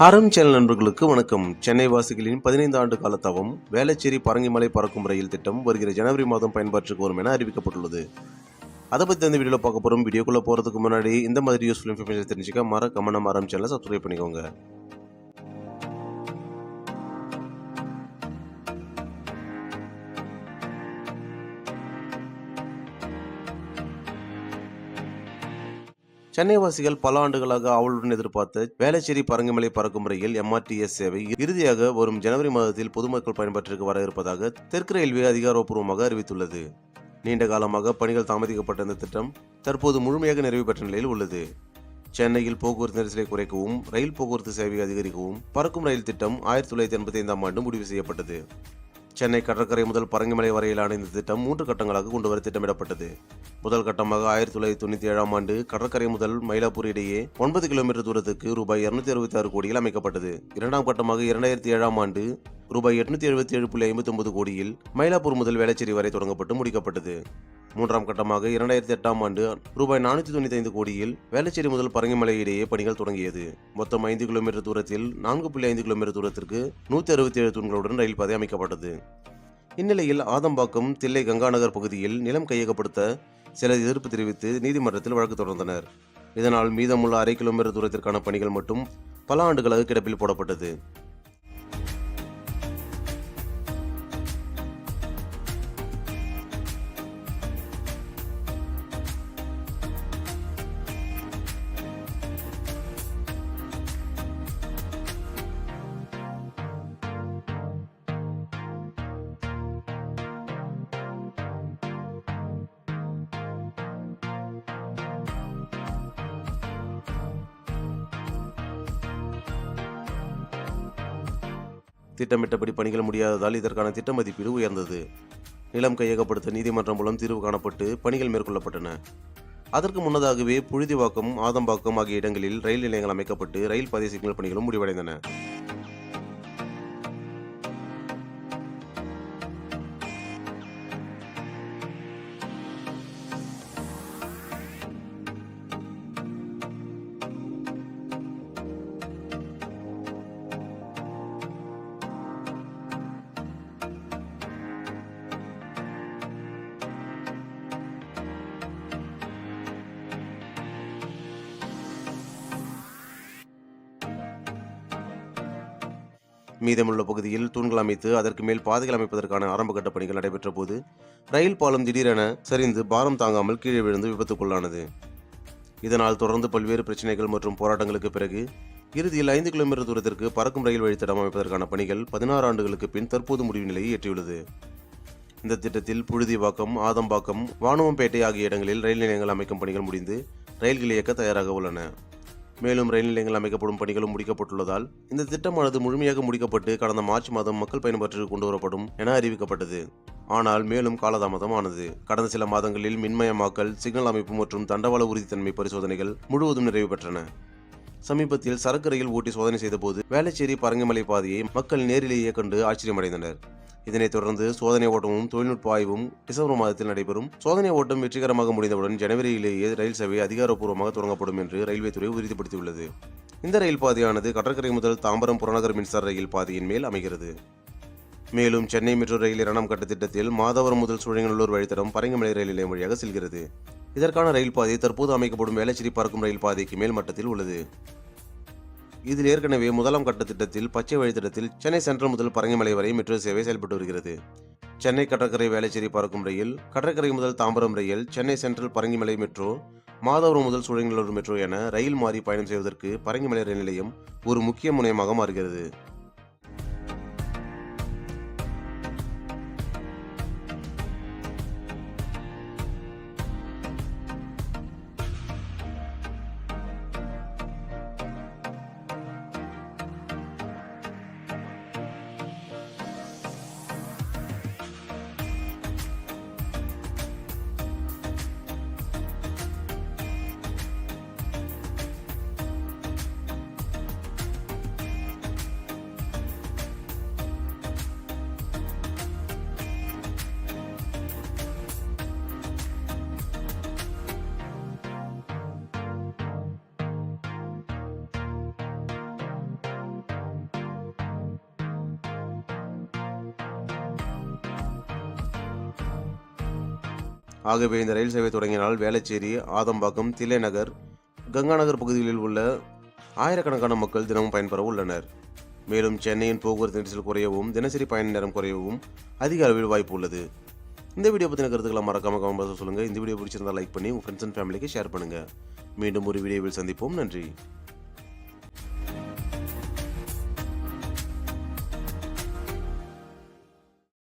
Haram channel நண்பர்களுக்கு வணக்கம். சென்னை வாசிகளின் பதினைந்து ஆண்டு கால தவம் வேளச்சேரி பரங்கிமலை பறக்கும் ரயில் திட்டம் வருகிற ஜனவரி மாதம் பயன்பாட்டுக்கு வரும் என அறிவிக்கப்பட்டுள்ளது. அதை பற்றி இந்த வீடியோவில் பார்க்க போகிறோம் வீடியோக்குள்ளே போகிறதுக்கு முன்னாடி இந்த மாதிரி யூஸ்ஃபுல் இன்ஃபர்மேஷன் தெரிஞ்சுக்க மறக்காம நம்ம ஹரம் சேனலை சப்ஸ்கிரைப் பண்ணிக்கோங்க. சென்னைவாசிகள் பல ஆண்டுகளாக ஆவலுடன் எதிர்பார்த்த வேளச்சேரி பரங்கிமலை பறக்கும் ரயில் எம்ஆர்டிஎஸ் சேவை இறுதியாக வரும் ஜனவரி மாதத்தில் பொதுமக்கள் பயன்பாட்டிற்கு வர இருப்பதாக தெற்கு ரயில்வே அதிகாரப்பூர்வமாக அறிவித்துள்ளது. நீண்ட காலமாக பணிகள் தாமதிக்கப்பட்ட இந்த திட்டம் தற்போது முழுமையாக நிறைவு பெற்ற நிலையில் உள்ளது. சென்னையில் போக்குவரத்து நெரிசலை குறைக்கவும் ரயில் போக்குவரத்து சேவையை அதிகரிக்கவும் பறக்கும் ரயில் திட்டம் ஆயிரத்தி தொள்ளாயிரத்தி எண்பத்தி ஐந்தாம் ஆண்டு முடிவு செய்யப்பட்டது. சென்னை கடற்கரை முதல் பரங்கிமலை வரையிலான இந்த திட்டம் மூன்று கட்டங்களாக கொண்டு வர திட்டமிடப்பட்டது. முதல் கட்டமாக ஆயிரத்தி தொள்ளாயிரத்தி தொண்ணூற்றி ஏழாம் ஆண்டு கடற்கரை முதல் மயிலாப்பூர் இடையே ஒன்பது கிலோமீட்டர் தூரத்துக்கு ரூபாய் இருநூத்தி அறுபத்தி ஆறு கோடியில் அமைக்கப்பட்டது. இரண்டாம் கட்டமாக இரண்டாயிரத்தி ஏழாம் ஆண்டு ரூபாய் எட்நூத்தி எழுபத்தி ஏழு புள்ளி ஐம்பத்தி ஒன்பது கோடியில் மயிலாப்பூர் முதல் வேளச்சேரி வரை தொடங்கப்பட்டு முடிக்கப்பட்டது. மூன்றாம் கட்டமாக இரண்டாயிரத்தி எட்டாம் ஆண்டு ரூபாய் நானூற்றி தொண்ணூற்றி ஐந்து கோடியில் வேளச்சேரி முதல் பரங்கிமலை இடையே பணிகள் தொடங்கியது. மொத்தம் ஐந்து கிலோமீட்டர் தூரத்தில் நான்கு புள்ளி ஐந்து கிலோமீட்டர் தூரத்திற்கு நூற்றி அறுபத்தி ஏழு தூண்களுடன் ரயில் பாதை அமைக்கப்பட்டது. இந்நிலையில் ஆதம்பாக்கம் தில்லை கங்காநகர் பகுதியில் நிலம் கையகப்படுத்த சிலர் எதிர்ப்பு தெரிவித்து நீதிமன்றத்தில் வழக்கு தொடர்ந்தனர். இதனால் மீதமுள்ள அரை கிலோமீட்டர் தூரத்திற்கான பணிகள் மட்டும் பல ஆண்டுகளாக கிடப்பில் போடப்பட்டது. திட்டமிட்டபடி பணிகள் முடியாததால் இதற்கான திட்ட மதிப்பீடு உயர்ந்தது. நிலம் கையகப்படுத்த நீதிமன்றம் மூலம் தீர்வு காணப்பட்டு பணிகள் மேற்கொள்ளப்பட்டன. அதற்கு முன்னதாகவே புழுதிவாக்கம் ஆதம்பாக்கம் ஆகிய இடங்களில் ரயில் நிலையங்கள் அமைக்கப்பட்டு ரயில் பாதை சிக்னல் பணிகளும் முடிவடைந்தன. மீதமுள்ள பகுதியில் தூண்கள் அமைத்து அதற்கு மேல் பாதைகள் அமைப்பதற்கான ஆரம்பகட்ட பணிகள் நடைபெற்ற போது ரயில் பாலம் திடீரென சரிந்து பாரம் தாங்காமல் கீழே விழுந்து விபத்துக்குள்ளானது. இதனால் தொடர்ந்து பல்வேறு பிரச்சனைகள் மற்றும் போராட்டங்களுக்கு பிறகு இறுதியில் ஐந்து கிலோமீட்டர் தூரத்திற்கு பறக்கும் ரயில் வழித்தடம் அமைப்பதற்கான பணிகள் பதினாறு ஆண்டுகளுக்கு பின் தற்போது முடிவு நிலையை எட்டியுள்ளது. இந்த திட்டத்தில் புழுதிவாக்கம் ஆதம்பாக்கம் வானுவம்பேட்டை ஆகிய இடங்களில் ரயில் நிலையங்கள் அமைக்கும் பணிகள் முடிந்து ரயில்கள் இயக்க தயாராக உள்ளன. மேலும் ரயில் நிலையங்கள் அமைக்கப்படும் பணிகளும் முடிக்கப்பட்டுள்ளதால் இந்த திட்டமானது முழுமையாக முடிக்கப்பட்டு கடந்த மார்ச் மாதம் மக்கள் பயன்பாட்டிற்கு கொண்டு வரப்படும் என அறிவிக்கப்பட்டது. ஆனால் மேலும் காலதாமதம் ஆனது கடந்த சில மாதங்களில் மின்மயமாக்கல் சிக்னல் அமைப்பு மற்றும் தண்டவாள உறுதித்தன்மை பரிசோதனைகள் முழுவதும் நிறைவு பெற்றன. சமீபத்தில் சரக்கு ரயில் ஓட்டி சோதனை செய்தபோது வேளச்சேரி பரங்கிமலை பாதையை மக்கள் நேரிலேயே கண்டு ஆச்சரியமடைந்தனர். இதனைத் தொடர்ந்து சோதனை ஓட்டமும் தொழில்நுட்ப ஆய்வும் டிசம்பர் மாதத்தில் நடைபெறும். சோதனை ஓட்டம் வெற்றிகரமாக முடிந்தவுடன் ஜனவரியிலேயே ரயில் சேவை அதிகாரப்பூர்வமாக தொடங்கப்படும் என்று ரயில்வே துறை உறுதிப்படுத்தியுள்ளது. இந்த ரயில் பாதையானது கடற்கரை முதல் தாம்பரம் புறநகர் மின்சார ரயில் பாதையின் மேல் அமைகிறது. மேலும் சென்னை மெட்ரோ ரயில் இரண்டாம் கட்ட திட்டத்தில் மாதவரம் முதல் சூழங்கநல்லூர் வழித்தடம் பரங்கிமலை ரயில் நிலையம் வழியாக செல்கிறது. இதற்கான ரயில் பாதை தற்போது அமைக்கப்படும் வேளச்சேரி பறக்கும் ரயில் பாதைக்கு மேல் மட்டத்தில் உள்ளது. இதில் ஏற்கனவே முதலாம் கட்ட திட்டத்தில் பச்சை வழித்திட்டத்தில் சென்னை சென்ட்ரல் முதல் பரங்கிமலை வரை மெட்ரோ சேவை செயல்பட்டு வருகிறது. சென்னை கடற்கரை வேலைச்சேரி பறக்கும் ரயில் கடற்கரை முதல் தாம்பரம் ரயில் சென்னை சென்ட்ரல் பரங்கிமலை மெட்ரோ மாதவரம் முதல் சூழங்கநல்லூர் மெட்ரோ என ரயில் மாறி பயணம் செய்வதற்கு பரங்கிமலை ரயில் நிலையம் ஒரு முக்கிய முனையமாக மாறுகிறது. ஆகவே இந்த ரயில் சேவை தொடங்கினால் வேளச்சேரி ஆதம்பாக்கம் தில்லைநகர் கங்காநகர் பகுதிகளில் உள்ள ஆயிரக்கணக்கான மக்கள் தினமும் பயன்பெற உள்ளனர். மேலும் சென்னையின் போக்குவரத்து நெரிசல் குறையவும் தினசரி பயண நேரம் குறையவும் அதிக அளவில் வாய்ப்பு உள்ளது. இந்த வீடியோ பற்றின கருத்துக்களை மறக்காம கமெண்ட் சொல்லுங்கள் இந்த வீடியோ பிடிச்சிருந்தால் லைக் பண்ணி உங்கள் ஃப்ரெண்ட்ஸ் அண்ட் ஃபேமிலிக்கு ஷேர் பண்ணுங்கள் மீண்டும் ஒரு வீடியோவில் சந்திப்போம். நன்றி.